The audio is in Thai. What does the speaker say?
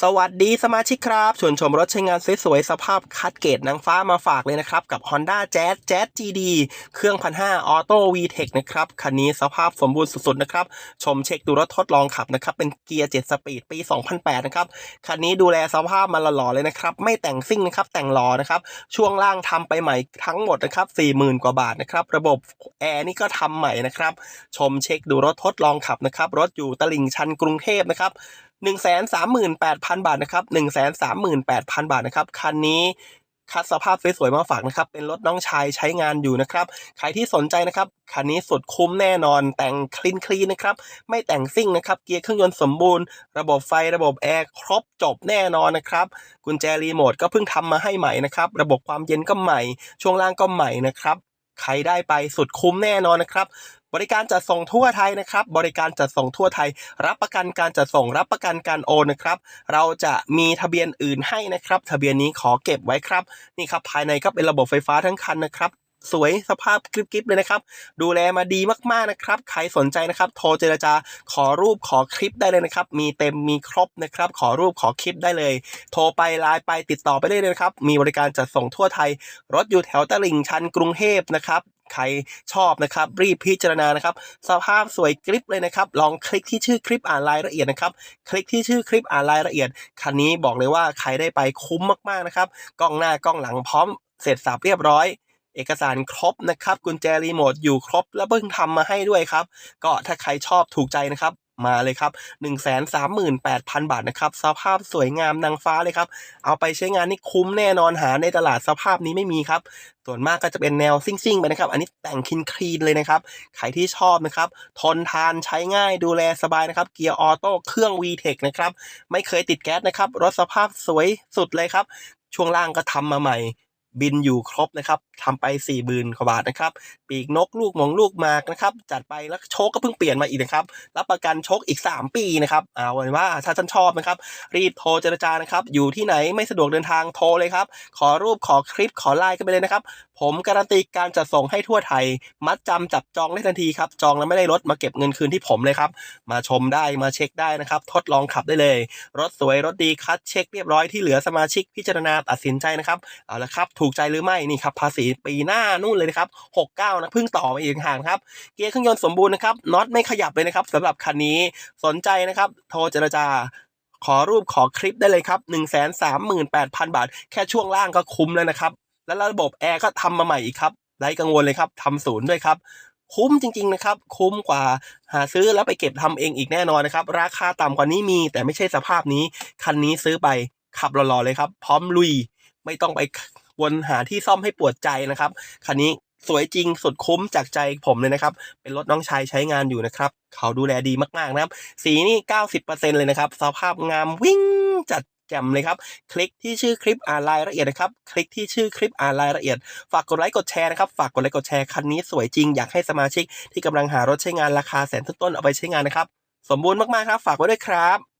สวัสดีสมาชิกครับชวนชมรถใช้งานสวยๆสภาพคัดเกรดนางฟ้ามาฝากเลยนะครับ กับ Honda Jazz Jazz GD เครื่อง1,500 Auto VTEC นะครับ คันนี้สภาพสมบูรณ์สุดๆนะครับ ชมเช็คดูรถทดลองขับนะครับ เป็นเกียร์ 7 สปีดปี 2008 นะครับ คันนี้ดูแลสภาพมาหล่อๆเลยนะครับ ไม่แต่งซิ่งนะครับ แต่งหล่อนะครับ ช่วงล่างทำไปใหม่ทั้งหมดนะครับ 40,000 กว่าบาทนะครับ ระบบแอร์นี่ก็ทำใหม่นะครับ ชมเช็คดูรถทดลองขับนะครับ รถอยู่ตลิ่งชันกรุงเทพนะครับ 1 3 8 0 0 0 บาทนะครับ1 3 8 0 0 0 บาทนะครับ คันนี้คัดสภาพสวยๆมาฝากนะครับ เป็นรถน้องชายใช้งานอยู่นะครับ ใครที่สนใจนะครับ คันนี้สุดคุ้มแน่นอน แต่งคลีนคลีนนะครับ ไม่แต่งซิ่งนะครับ เกียร์เครื่องยนต์สมบูรณ์ ระบบไฟ ระบบแอร์ ครบจบแน่นอนนะครับ กุญแจรีโมทก็เพิ่งทำมาให้ใหม่นะครับ ระบบความเย็นก็ใหม่ ช่วงล่างก็ใหม่นะครับ ใครได้ไปสุดคุ้มแน่นอนนะครับ บริการจัดส่งทั่วไทยนะครับ บริการจัดส่งทั่วไทย รับประกันการจัดส่งรับประกันการโอนนะครับ เราจะมีทะเบียนอื่นให้นะครับ ทะเบียนนี้ขอเก็บไว้ครับนี่ครับภายในก็เป็นระบบไฟฟ้าทั้งคันนะครับสวยสภาพกริบๆเลยนะครับ ดูแลมาดีมากๆนะครับ ใครสนใจนะครับ โทรเจรจาขอรูปขอคลิปได้เลยนะครับ มีเต็มมีครบนะครับ ขอรูปขอคลิปได้เลย โทรไปไลน์ไปติดต่อไปได้เลยนะครับ มีบริการจัดส่งทั่วไทย รถอยู่แถวตลิ่งชันกรุงเทพนะครับ ใครชอบนะครับ รีบพิจารณานะครับ สภาพสวยกริปเลยนะครับ ลองคลิกที่ชื่อคลิปอ่านรายละเอียดนะครับ คลิกที่ชื่อคลิปอ่านรายละเอียด คันนี้บอกเลยว่าใครได้ไปคุ้มมากๆนะครับ กล้องหน้ากล้องหลังพร้อมเสร็จสับเรียบร้อยเอกสารครบนะครับ กุญแจรีโมทอยู่ครบ แล้วเพิ่งทำมาให้ด้วยครับ ก็ถ้าใครชอบถูกใจนะครับ มาเลยครับ 1 3 8 0 0 0 บาทนะครับ สภาพสวยงามนางฟ้าเลยครับ เอาไปใช้งานนี่คุ้มแน่นอนหาในตลาดสภาพนี้ไม่มีครับ ส่วนมากก็จะเป็นแนวซิ่งๆไปนะครับ อันนี้แต่งคินคลีนเลยนะครับ ใครที่ชอบนะครับ ทนทานใช้ง่ายดูแลสบายนะครับ เกียร์ออโต้เครื่อง VTEC นะครับ ไม่เคยติดแก๊สนะครับ รถสภาพสวยสุดเลยครับ ช่วงล่างก็ทำมาใหม่ บินอยู่ครบนะครับทำไป4ี่หมื่นกว่าบาทนะครับ ปีกนกลูกหมงลูกมากนะครับ จัดไปแล้วโชคก็เพิ่งเปลี่ยนมาอีกนะครับ รับประกันโชคอีก 3 ปีนะครับเอาไว้ว่าถ้าท่านชอบนะครับ รีบโทรเจรจานะครับ อยู่ที่ไหนไม่สะดวกเดินทางโทรเลยครับ ขอรูปขอคลิปขอไลน์กันไปเลยนะครับ ผมการันตีการจัดส่งให้ทั่วไทย มัดจำจับจองได้ทันทีครับ จองแล้วไม่ได้ลดมาเก็บเงินคืนที่ผมเลยครับ มาชมได้มาเช็คได้นะครับ ทดลองขับได้เลย รถสวยรถดีคัดเช็คเรียบร้อยที่เหลือสมาชิกพิจารณาตัดสินใจนะครับเอาละครับถูกใจหรือไม่นี่ครับภาษีปีหน้านู่นเลยนะครับ 69 นะเพิ่งต่อมาอีกห่างครับ เกียร์เครื่องยนต์สมบูรณ์นะครับน็อตไม่ขยับเลยนะครับสำหรับคันนี้สนใจนะครับ โทรเจรจาขอรูปขอคลิปได้เลยครับ 1 3 8 0 0 0 บาท แค่ช่วงล่างก็คุ้มแล้วนะครับ แล้วระบบแอร์ก็ทำมาใหม่อีกครับไร้กังวลเลยครับทำศูนย์ด้วยครับ คุ้มจริงๆนะครับ คุ้มกว่าหาซื้อแล้วไปเก็บทำเองอีกแน่นอนนะครับ ราคาต่ำกว่านี้มี แต่ไม่ใช่สภาพนี้ คันนี้ซื้อไปขับหล่อๆเลยครับ พร้อมลุย ไม่ต้องไป วนหาที่ซ่อมให้ปวดใจนะครับคันนี้สวยจริงสุดคุ้มจากใจผมเลยนะครับ เป็นรถน้องชายใช้งานอยู่นะครับ เขาดูแลดีมากๆนะครับ สีนี่ 90%เลยนะครับ สภาพงามวิ่งจัดแจ่มเลยครับ คลิกที่ชื่อคลิปอ่านรายละเอียดนะครับ คลิกที่ชื่อคลิปอ่านรายละเอียด ฝากกดไลค์กดแชร์นะครับ ฝากกดไลค์กดแชร์คันนี้สวยจริง อยากให้สมาชิกที่กำลังหารถใช้งานราคาแสนต้นๆเอาไปใช้งานนะครับ สมบูรณ์มากๆครับ ฝากไว้ด้วยครับ